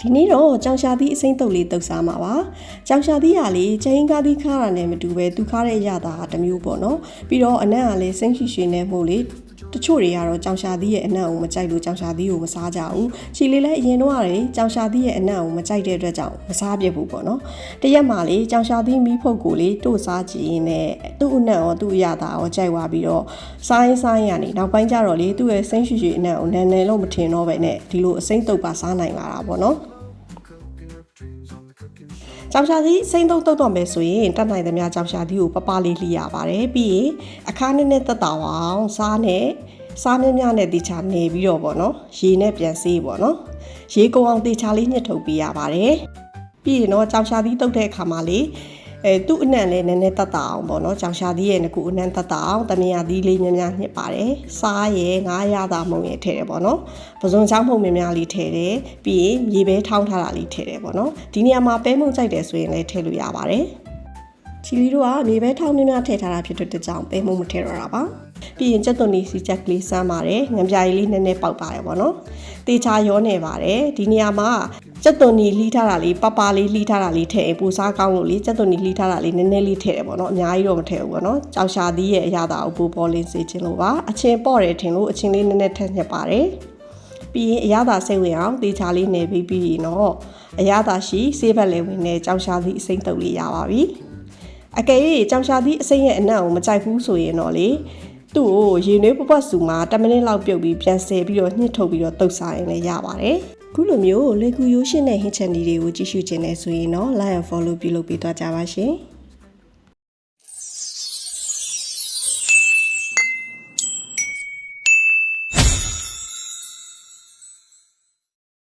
ဒီနေ့တော့ကြောင်ရှာသီးအစိမ့်တုပ်လေးတုပ်စားမှာပါကြောင်ရှာသီးကလေချင်းကားသီးခါတာနဲ့မတူပဲသူခါတဲ့အရသာကတစ်မျိုးပေါ့နော်ပြီးတော့အနံ့ကလည်းစိမ့်ရှိရှိနဲ့မို့လေ တချို့တွေကတော့ကြောင်ရှာသီးရဲ့အနံ့ကိုမကြိုက်လို့ကြောင်ရှာသီးကိုမစားကြဘူးချီလေးလည်းအရင်တော့ရတယ်ကြောင်ရှာသီးရဲ့အနံ့ကိုမကြိုက်တဲ့အတွက်ကြောင့်မစားပြစ်ဘူးပေါ့နော်တရက်မှလေကြောင်ရှာသီးမီးဖုတ်ကိုလေတို့စားကြည့်ရင်လည်းသူ့အနံ့ရောသူ့အရသာရောကြိုက်သွားပြီးတော့စားရင်စားရင်ကနေနောက်ပိုင်းကျတော့လေသူ့ရဲ့စိမ့်ရှိရှိအနံ့ကိုနည်းနည်းလို့မထင်တော့ပဲနဲ့ဒီလိုအစိမ့်တုပ်ပါစားနိုင်လာတာပေါ့နော် ကြောင်ရှာသီးစိမ့်တုံးတုတ်တော့မယ်ဆိုရင်တတ်နိုင်သမျှကြောင်ရှာသီးကိုပပလေးလှီရပါတယ်ပြီးရင်အခါနဲ့နဲ့တက်တာအောင်စားနဲ့စားမြမြနဲ့တေချာနေပြီးတော့ပေါ့နော်ရေနဲ့ပြန်စေးပေါ့နော်ရေကုန်အောင်တေချာလေးညှစ်ထုတ်ပေးရပါတယ်ပြီးရင်တော့ကြောင်ရှာသီးတုတ်တဲ့အခါမှာလေ အဲသူ့အနံ့လေးနည်းနည်းတက်တာအောင်ပေါ့နော်ကြောင်ရှာသီးရဲ့ငကူအနံ့တက်တာအောင်တမယာသီးလေးများများညှစ်ပါတယ်စားရဲ့ငါးရတာမုံရဲ့ထည့်တယ်ပေါ့နော်ပဇွန်ချောင်းမုံများများလေးထည့်တယ်ပြီးရင်မြေပဲထောင်းထားတာလေးထည့်တယ်ပေါ့နော်ဒီနေရာမှာပဲမုံကြိုက်တယ်ဆိုရင်လည်းထည့်လို့ရပါတယ်ချီလီတို့ကမြေပဲထောင်းများများထည့်ထားတာဖြစ်တဲ့ကြောင့်ပဲမုံမထည့်တော့တာပါ ပြီးရင်ကြက်သွန်နီစီချက်ကလေးစမ်းပါတယ်ငံပြားရည်လေးနည်းနည်းပေါက်ပါတယ်ပေါ့နော်တေချာရောနေပါတယ်ဒီနေရာမှာကြက်သွန်နီလှီးထားတာလေးပပလေးလှီးထားတာလေးထည့်ရင်ပူစားကောင်းလို့လေကြက်သွန်နီလှီးထားတာလေးနည်းနည်းလေးထည့်တယ်ပေါ့နော်အများကြီးတော့မထည့်ဘူးပေါ့နော်ကြောက်ရှာသီးရဲ့အရသာကိုပူပေါ်လင်းစေခြင်းလို့ပါအချင်းပေါ့တယ်ထင်လို့အချင်းလေးနည်းနည်းထည့်ညက်ပါတယ်ပြီးရင်အရသာစိတ်ဝင်အောင်တေချာလေးနေပြီးပြီးရင်တော့အရသာရှိဆေးဘက်လေးဝင်နဲ့ကြောက်ရှာသီးအစိမ့်တုပ်လေးရပါပြီအကယ်၍ကြောင်ရှာသီးအစိမ့်ရဲ့အနံ့ကိုမကြိုက်ဘူးဆိုရင်တော့လေ သူ့ကိုရေနွေးပပတ်စုမှာ10မိနစ်လောက်ပြုတ်ပြီးပြန်ဆယ်ပြီးတော့ညှစ်ထုတ်ပြီးတော့တုပ်စားရင်လည်းရပါတယ်ခုလိုမျိုးလေကူရိုးရှင်းတဲ့ဟင်းချက်နီတွေကိုကြည့်ရှုခြင်းနဲ့ဆိုရင်တော့ like and follow ပြုလုပ်ပေးသွားကြပါရှင်